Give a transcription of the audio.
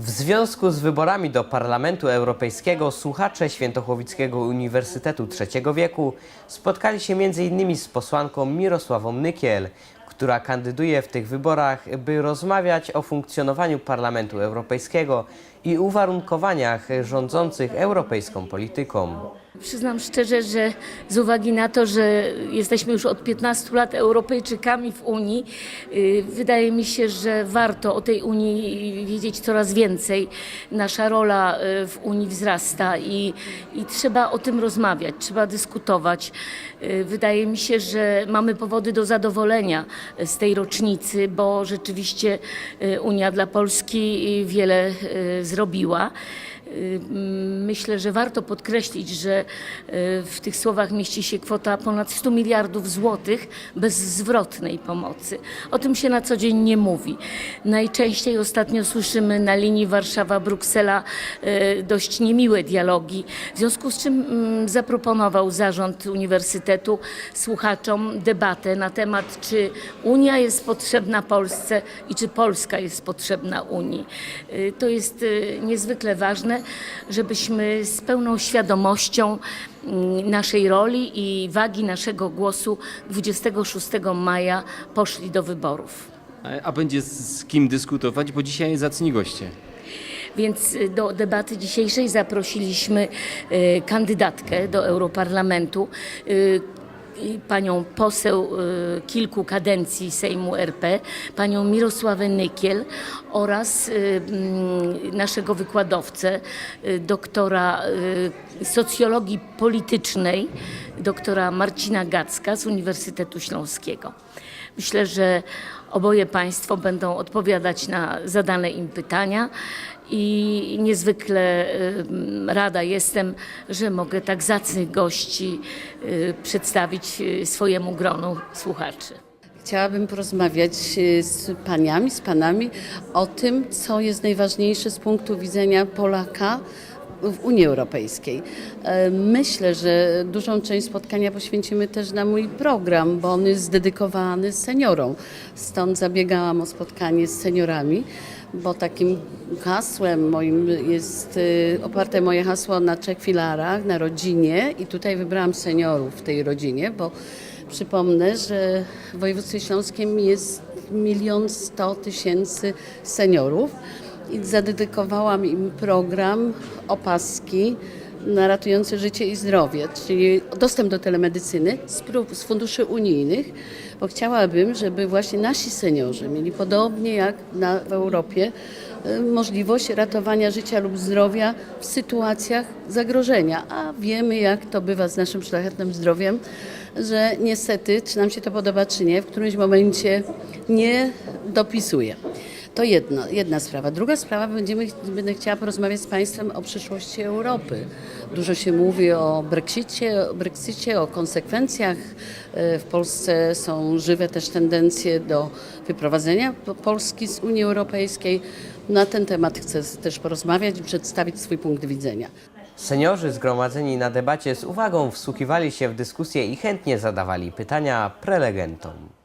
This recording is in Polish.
W związku z wyborami do Parlamentu Europejskiego słuchacze Świętochłowickiego Uniwersytetu Trzeciego Wieku spotkali się m.in. z posłanką Mirosławą Nykiel, która kandyduje w tych wyborach, by rozmawiać o funkcjonowaniu Parlamentu Europejskiego i uwarunkowaniach rządzących europejską polityką. Przyznam szczerze, że z uwagi na to, że jesteśmy już od 15 lat Europejczykami w Unii, y, wydaje mi się, że warto o tej Unii wiedzieć coraz więcej. Nasza rola y, w Unii wzrasta i, i trzeba o tym rozmawiać, trzeba dyskutować. Y, Wydaje mi się, że mamy powody do zadowolenia z tej rocznicy, bo rzeczywiście Unia dla Polski wiele zrobiła. Myślę, że warto podkreślić, że y, w tych słowach mieści się kwota ponad 100 miliardów złotych bezzwrotnej pomocy. O tym się na co dzień nie mówi. Najczęściej ostatnio słyszymy na linii Warszawa-Bruksela y, dość niemiłe dialogi, w związku z czym mm, zaproponował zarząd uniwersytetu słuchaczom debatę na temat, czy Unia jest potrzebna Polsce i czy Polska jest potrzebna Unii. Y, To jest niezwykle ważne, żebyśmy z pełną świadomością mm, naszej roli i wagi naszego głosu 26 maja poszli do wyborów. A- będzie z kim dyskutować, bo dzisiaj zacni goście. Więc y, do debaty dzisiejszej zaprosiliśmy y, kandydatkę do Europarlamentu, y, panią poseł y, kilku kadencji Sejmu RP, panią Mirosławę Nykiel oraz y, mm, naszego wykładowcę, y, doktora socjologii politycznej, doktora Marcina Gacka z Uniwersytetu Śląskiego. Myślę, że oboje Państwo będą odpowiadać na zadane im pytania i niezwykle y, rada jestem, że mogę tak zacnych gości y, przedstawić y, swojemu gronu słuchaczy. Chciałabym porozmawiać e, z paniami, z panami o tym, co jest najważniejsze z punktu widzenia Polaka w Unii Europejskiej. E, Myślę, że dużą część spotkania poświęcimy też na mój program, bo on jest dedykowany seniorom. Stąd zabiegałam o spotkanie z seniorami, bo takim hasłem moim jest e, oparte moje hasło na trzech filarach, na rodzinie i tutaj wybrałam seniorów w tej rodzinie, bo Przypomnę, że w województwie śląskim jest milion sto tysięcy seniorów i zadedykowałam im program opaski na ratujące życie i zdrowie, czyli dostęp do telemedycyny z, z funduszy unijnych, bo chciałabym, żeby właśnie nasi seniorzy mieli podobnie jak na, w Europie y, możliwość ratowania życia lub zdrowia w sytuacjach zagrożenia, a wiemy jak to bywa z naszym szlachetnym zdrowiem, że niestety, czy nam się to podoba, czy nie, w którymś momencie nie dopisuje. To jedno, jedna sprawa. Druga sprawa, będziemy, będę chciała porozmawiać z Państwem o przyszłości Europy. Dużo się mówi o Brexicie, o, Brexicie, o konsekwencjach. E, W Polsce są żywe też tendencje do wyprowadzenia Po- Polski z Unii Europejskiej. Na ten temat chcę też porozmawiać i przedstawić swój punkt widzenia. Seniorzy zgromadzeni na debacie z uwagą wsłuchiwali się w dyskusję i chętnie zadawali pytania prelegentom.